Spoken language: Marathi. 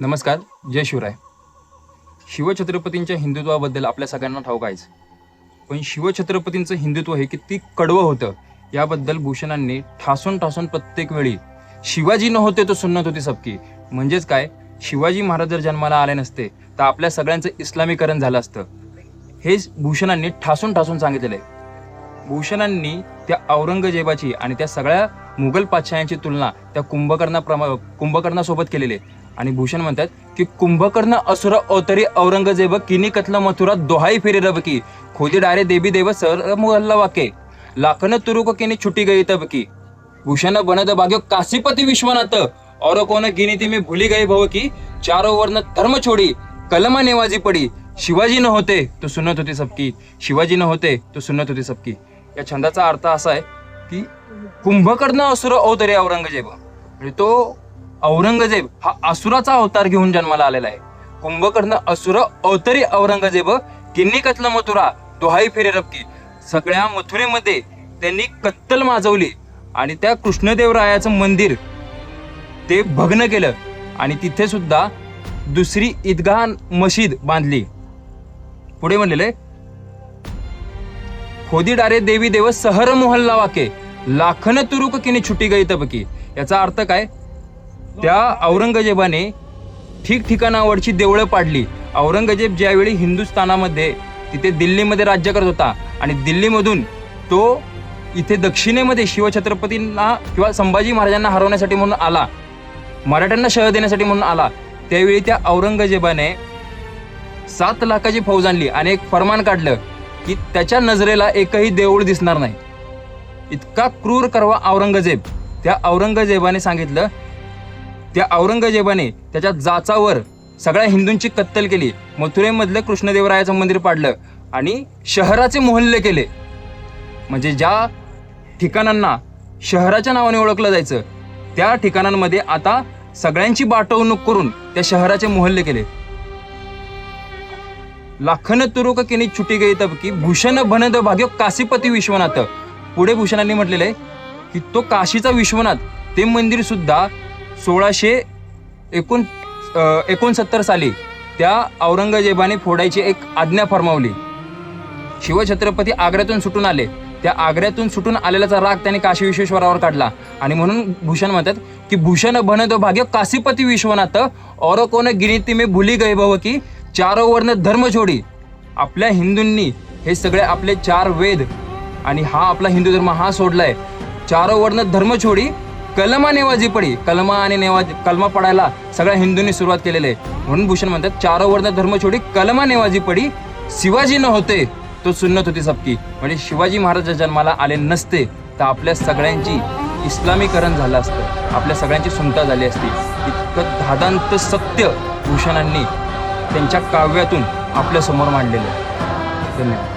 नमस्कार जय शिवराय. शिवछत्रपतींच्या हिंदुत्वाबद्दल आपल्या सगळ्यांना ठाऊक आहेच. पण शिवछत्रपतींचं हिंदुत्व हे किती कडवं होतं याबद्दल भूषणांनी ठासून ठासून प्रत्येक वेळी शिवाजी न होते तो सुन्नत होती सबकी. म्हणजेच काय शिवाजी महाराज जर जन्माला आले नसते तर आपल्या सगळ्यांचं इस्लामीकरण झालं असतं. हे भूषणांनी ठासून ठासून सांगितलेलं आहे. भूषणांनी त्या औरंगजेबाची आणि त्या सगळ्या मुघल पातशायांची तुलना त्या कुंभकर्णाप्रमा कुंभकर्णासोबत केलेली आहे. आणि भूषण म्हणतात की कुंभकर्ण असुर अवतरी औरंगजेब किनी कथला मथुरा दोहाई फिरे रबकी खोदी डारे देवी देव सर मुहल्ला वाके लाखन तुरुक किनी छुटी गई तबकी भूषण बनत भाग्यो काशीपती विश्वनाथ और कोण गिनी ती मी भुली गई भव की चारो वर्ण धर्म छोडी कलमा नेवाजी पडी शिवाजी न होते तो सुनत होती सबकी शिवाजी न होते तो सुनत होती सबकी. या छंदाचा अर्थ असा आहे की कुंभकर्ण असुर अवतरे औरंगजेब म्हणजे तो औरंगजेब हा असुराचा अवतार घेऊन जन्माला आलेला आहे. कुंभकर्ण असुर अवतरी औरंगजेब किन्नी कतल मथुरा दोहाई फेरे रबकी सगळ्या मथुरेमध्ये त्यांनी कत्तल माजवली आणि त्या कृष्णदेवरायाचं मंदिर ते भग्न केलं आणि तिथे सुद्धा दुसरी ईदगाह मशीद बांधली. पुढे म्हणलेले खोदीडारे खोदी डारे देवी देव सहर मोहल्ला वाके लाखन तुरुक किनी छुटी गई तबकी याचा अर्थ काय? त्या औरंगजेबाने ठिकठिकाणावरची देवळं पाडली. औरंगजेब ज्यावेळी हिंदुस्थानामध्ये तिथे दिल्लीमध्ये राज्य करत होता आणि दिल्लीमधून तो इथे दक्षिणेमध्ये शिवछत्रपतींना किंवा संभाजी महाराजांना हरवण्यासाठी म्हणून आला मराठ्यांना शह देण्यासाठी म्हणून आला त्यावेळी त्या औरंगजेबाने सात लाखाची फौज आणली आणि एक फरमान काढलं की त्याच्या नजरेला एकही देऊळ दिसणार नाही. इतका क्रूर करवा औरंगजेब. त्या औरंगजेबाने सांगितलं त्या औरंगजेबाने त्याच्या जाचावर सगळ्या हिंदूंची कत्तल केली. मथुरेमधलं कृष्णदेवरायाचं मंदिर पाडलं आणि शहराचे मोहल्ले केले. म्हणजे ज्या ठिकाणांना शहराच्या नावाने ओळखलं जायचं त्या ठिकाणांमध्ये आता सगळ्यांची बाटवणूक करून त्या शहराचे मोहल्ले केले. लाखन तुरुक किनी छुटी गई तब की भूषण बनद भाग्य काशीपती विश्वनाथ. पुढे भूषणांनी म्हटलेलं आहे की तो काशीचा विश्वनाथ ते मंदिर सुद्धा सोळाशे एकोण एकोणसत्तर साली त्या औरंगजेबाने फोडायची एक आज्ञा फरमावली. शिवछत्रपती आग्र्यातून सुटून आले. त्या आग्र्यातून सुटून आलेल्याचा राग त्याने काशी विश्वेश्वरावर काढला. आणि म्हणून भूषण म्हणतात की भूषण बनद भाग्य काशीपती विश्वनाथ और कोण गिनीती मी भुली गई भव की चारो वर्ण धर्म छोडी आपल्या हिंदूंनी हे सगळे आपले चार वेद आणि हा आपला हिंदू धर्म हा सोडलाय. चारो वर्ण धर्म छोडी कलमा नेवाजी पडी. कलमा आणि नेवाजी कलमा पडायला सगळ्या हिंदूंनी सुरुवात केलेली आहे. म्हणून भूषण म्हणतात चारोवर्ण धर्म छोडी कलमा नेवाजी पडी. शिवाजी न होते तो सुन्नत होती सबकी. म्हणजे शिवाजी महाराज जन्माला आले नसते तर आपल्या सगळ्यांची इस्लामीकरण झालं असतं. आपल्या सगळ्यांची सुनता झाली असती. इतकं धादांत सत्य भूषणांनी त्यांच्या काव्यातून आपल्यासमोर मांडलेलं आहे. धन्यवाद.